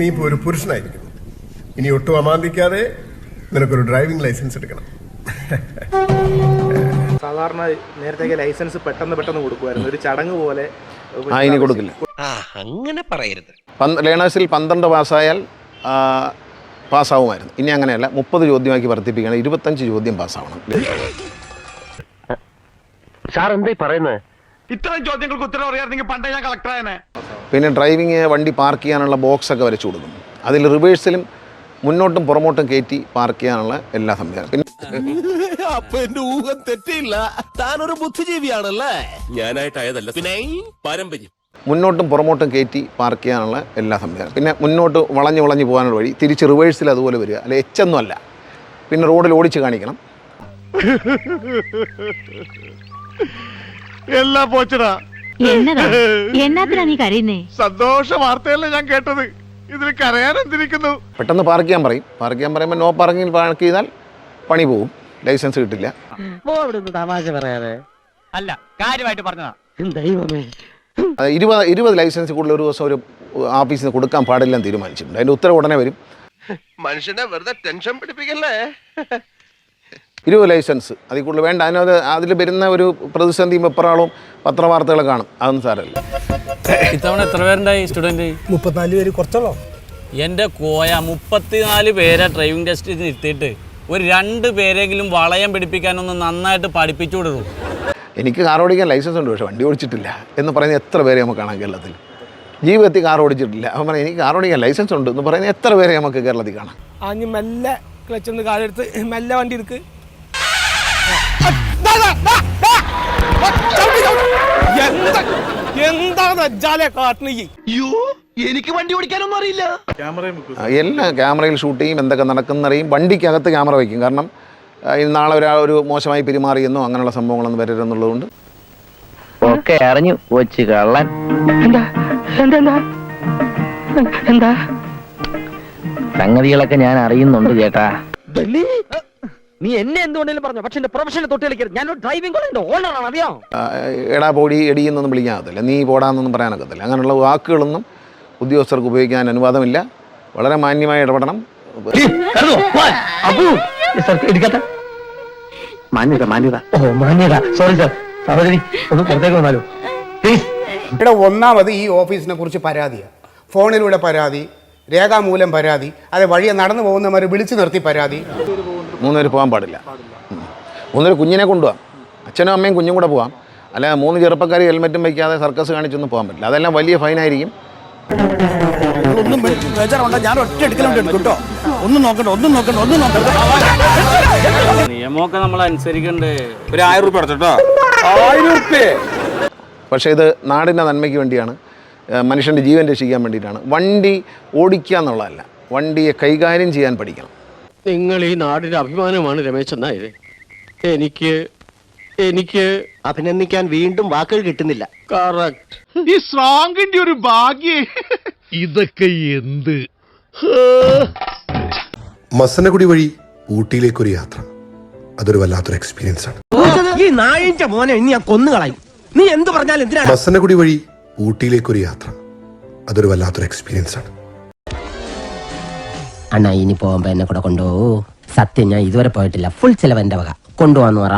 നീ ഇപ്പോൾ ഒരു പുരുഷനായിരിക്കും ഇനി ഒട്ടും അമാന്തിക്കാതെ നിനക്കൊരു ഡ്രൈവിംഗ് ലൈസൻസ് എടുക്കണം. സാധാരണ നേരത്തെ ലൈസൻസ് പെട്ടെന്ന് പെട്ടെന്ന് കൊടുക്കുമായിരുന്നു. ഒരു ചടങ്ങ് പോലെ ആ ഇനി കൊടുക്കില്ല. അങ്ങനെ പറയരുത്. ലേണേഴ്സിൽ പന്ത്രണ്ട് പാസ്സായാൽ പാസ്സാവുമായിരുന്നു. ഇനി അങ്ങനെയല്ല മുപ്പത് ചോദ്യമാക്കി വർദ്ധിപ്പിക്കണം ഇരുപത്തഞ്ച് ചോദ്യം പാസ്സാവണം. സാർ എന്തായി പറയുന്നത് ഇത്തരം ചോദ്യങ്ങൾക്ക് ഉത്തരം അറിയാമെങ്കിൽ പണ്ടേ ഞാൻ കളക്ടറായനെ പിന്നെ ഡ്രൈവിങ് വണ്ടി പാർക്ക് ചെയ്യാനുള്ള ബോക്സൊക്കെ വരച്ചു കൊടുക്കും. അതിൽ റിവേഴ്സിലും മുന്നോട്ടും പുറമോട്ടും കയറ്റി പാർക്ക് ചെയ്യാനുള്ള എല്ലാ സംവിധാനം പിന്നെ അപ്പൊ എന്റെ ഊഹം തെറ്റിയില്ല. താനൊരു ബുദ്ധിജീവിയാണല്ലേ? ഞാനായിട്ടായതല്ല പിന്നെ പാരമ്പര്യം. മുന്നോട്ടും പുറമോട്ടും കയറ്റി പാർക്ക് ചെയ്യാനുള്ള എല്ലാ സംവിധാനം പിന്നെ മുന്നോട്ട് വളഞ്ഞു വളഞ്ഞു പോകാനുള്ള വഴി തിരിച്ച് റിവേഴ്സിൽ അതുപോലെ വരിക. അല്ലെ എച്ചൊന്നും അല്ല. പിന്നെ റോഡിൽ ഓടിച്ച് കാണിക്കണം. എല്ലാം പോച്ചടാ. എന്നതാ? എന്നാത്തിനാ നീ കരയുന്നേ? സന്തോഷ വാർത്തയല്ലേ ഞാൻ കേട്ടത്. ഇതിൽ കരയാൻ എന്തിരിക്കുന്നു? പെട്ടെന്ന് പാർക്ക് ചെയ്യാൻ പറയും. പാർക്ക് ചെയ്യാൻ പറയുമ്പോൾ നോ പാർക്കിംഗ് പാർക്ക് ചെയ്താൽ പണി പോവും. ലൈസൻസ് കിട്ടില്ല. തമാശ പറയാതെ. അല്ല കാര്യമായിട്ട് പറഞ്ഞതാ. ദൈവമേ. അത് ഇരുപത് ഇരുപത് ലൈസൻസ് കൂടുതൽ ഒരു ദിവസം ഒരു ഓഫീസിൽ നിന്ന് കൊടുക്കാൻ പാടില്ലെന്ന് തീരുമാനിച്ചിട്ടുണ്ട്. അതിന്റെ ഉത്തരവ് ഉടനെ വരും. മനുഷ്യനെ വെറുതെ ടെൻഷൻ പിടിപ്പിക്കല്ലേ? ഇരുപത് ലൈസൻസ്. അതിൽ കൂടുതൽ വേണ്ട. അതിനത് അതിൽ വരുന്ന ഒരു പ്രതിസന്ധിയും എപ്പറാളും പത്രവാർത്തകൾ കാണും. അതൊന്നും സാരമില്ല. ഇത്തവണ എത്ര പേരുണ്ടായി സ്റ്റുഡന്റ് മുപ്പത്തിനാല് പേര് കുറച്ചോളോ എന്റെ കോയ മുപ്പത്തിനാല് പേരെ ഡ്രൈവിംഗ് ടെസ്റ്റ് ഇരുത്തിയിട്ട് ഒരു രണ്ട് പേരെങ്കിലും വളയം പിടിപ്പിക്കാനൊന്ന് നന്നായിട്ട് പഠിപ്പിച്ചു വിടുള്ളൂ എനിക്ക് കാർ ഓടിക്കാൻ ലൈസൻസ് ഉണ്ട് പക്ഷേ വണ്ടി ഓടിച്ചിട്ടില്ല. എന്ന് പറയുന്ന എത്ര പേരെ നമുക്ക് കാണാം കേരളത്തിൽ? ജീവിതത്തിൽ കാർ ഓടിച്ചിട്ടില്ല. അവൻ പറഞ്ഞാൽ എനിക്ക് കാർ ഓടിക്കാൻ ലൈസൻസ് ഉണ്ട്. എന്ന് പറയുന്ന എത്ര പേരെ നമുക്ക് കേരളത്തിൽ കാണാം? എനിക്ക് വണ്ടി ഓടിക്കാനൊന്നും അറിയില്ല. ക്യാമറയും വെക്കും എല്ലാം ക്യാമറയിൽ ഷൂട്ട് ചെയ്യും എന്തൊക്കെ നടക്കുന്നറിയും വണ്ടിക്കകത്ത് ക്യാമറ വയ്ക്കും. കാരണം നാളെ ഒരാൾ ഒരു മോശമായി പെരുമാറിയെന്നോ അങ്ങനെയുള്ള സംഭവങ്ങളൊന്നും വരരുതെന്നുള്ളതുകൊണ്ട്. ഒക്കെ അറിഞ്ഞു കൊച്ചു കള്ളൻ. എന്താ? എന്താ എന്താ? എന്താ? സംഗതികളൊക്കെ ഞാൻ അറിയുന്നുണ്ട് ചേട്ടാ. നീ എന്നെ എന്തുകൊണ്ടെങ്കിലും പറഞ്ഞു? പക്ഷെ എന്റെ പ്രൊഫഷനെ തൊട്ട് കളിക്കരുത്. ഞാൻ ഡ്രൈവിംഗ് കോളേജിന്റെ ഓണറാണ് അറിയോ? എടാ പോടി എടി എന്നൊന്നും വിളിക്കാനകത്തില്ല നീ പോടാന്നൊന്നും പറയാനൊക്കത്തില്ല. അങ്ങനെയുള്ള വാക്കുകളൊന്നും ഉദ്യോഗസ്ഥർക്ക് ഉപയോഗിക്കാൻ അനുവാദമില്ല. വളരെ മാന്യമായി ഇടപെടണം. മാന്യത മാന്യത. ഓ മാന്യത. സോറി സാർ സഹോദരി ഒന്ന് പുറത്തേക്ക് വന്നാലോ? പ്ലീസ് ഇവിടെ ഒന്നാമത് ഈ ഓഫീസിനെ കുറിച്ച് പരാതിയാണ് ഫോണിലൂടെ പരാതി രേഖാമൂലം പരാതി അതെ വഴിയെ നടന്നു പോകുന്നവർ വിളിച്ചു നിർത്തി പരാതി. മൂന്നുപേര് പോകാൻ പാടില്ല. മൂന്നുപേർ മൂന്നുപേര് കുഞ്ഞിനെ കൊണ്ടുപോകാം. അച്ഛനും അമ്മയും കുഞ്ഞും കൂടെ പോകാം. അല്ല മൂന്ന് ചെറുപ്പക്കാർ ഹെൽമെറ്റും വയ്ക്കാതെ സർക്കസ് കാണിച്ചൊന്നും പോകാൻ പറ്റില്ല. അതെല്ലാം വലിയ ഫൈനായിരിക്കും ഒന്നും ബേജാറുണ്ട ഞാൻ ഒറ്റ എടുക്കലുണ്ട് കേട്ടോ ഒന്നും നോക്കണ്ട ഒന്നും നോക്കണ്ട ഒന്നും നോക്കണ്ട. നിയമമൊക്കെ നമ്മൾ അനുസരിക്കണ്ടേ ഒരു ആയിരം റുപ്യ അടച്ചോട്ടോ പക്ഷേ ഇത് നാടിന്റെ നന്മയ്ക്ക് വേണ്ടിയാണ് മനുഷ്യന്റെ ജീവൻ രക്ഷിക്കാൻ വേണ്ടിയിട്ടാണ്. വണ്ടി ഓടിക്കുക എന്നുള്ളതല്ല വണ്ടിയെ കൈകാര്യം ചെയ്യാൻ പഠിക്കണം. നിങ്ങൾ ഈ നാടിന്റെ അഭിമാനമാണ് രമേശൻ നായർ എനിക്ക് എനിക്ക് അഭിനന്ദിക്കാൻ വീണ്ടും വാക്കുകൾ കിട്ടുന്നില്ല. കറക്റ്റ് ഈ ഒരു ഭാഗ്യേ. ഇതൊക്കെ എന്ത്? മസനഗുടി വഴി ഊട്ടിയിലേക്കൊരു യാത്ര. അതൊരു വല്ലാത്തൊരു എക്സ്പീരിയൻസ് ആണ്. ഈ നായിന്റെ മോനെ ഇനി ഞാൻ കൊന്നുകളയും. നീ എന്ത് പറഞ്ഞാലും എന്തിനാ മസനഗുടി വഴി ഊട്ടിയിലേക്കൊരു യാത്ര. അതൊരു വല്ലാത്തൊരു എക്സ്പീരിയൻസ് ആണ്. അണ്ണാ ഇനി പോകുമ്പോ എന്നെ കൂടെ കൊണ്ടുപോകൂ. സത്യം ഞാൻ ഇതുവരെ പോയിട്ടില്ല. ഫുൾ ചെലവ് എന്റെ വക. കൊണ്ടുപോവാന്ന് പറ.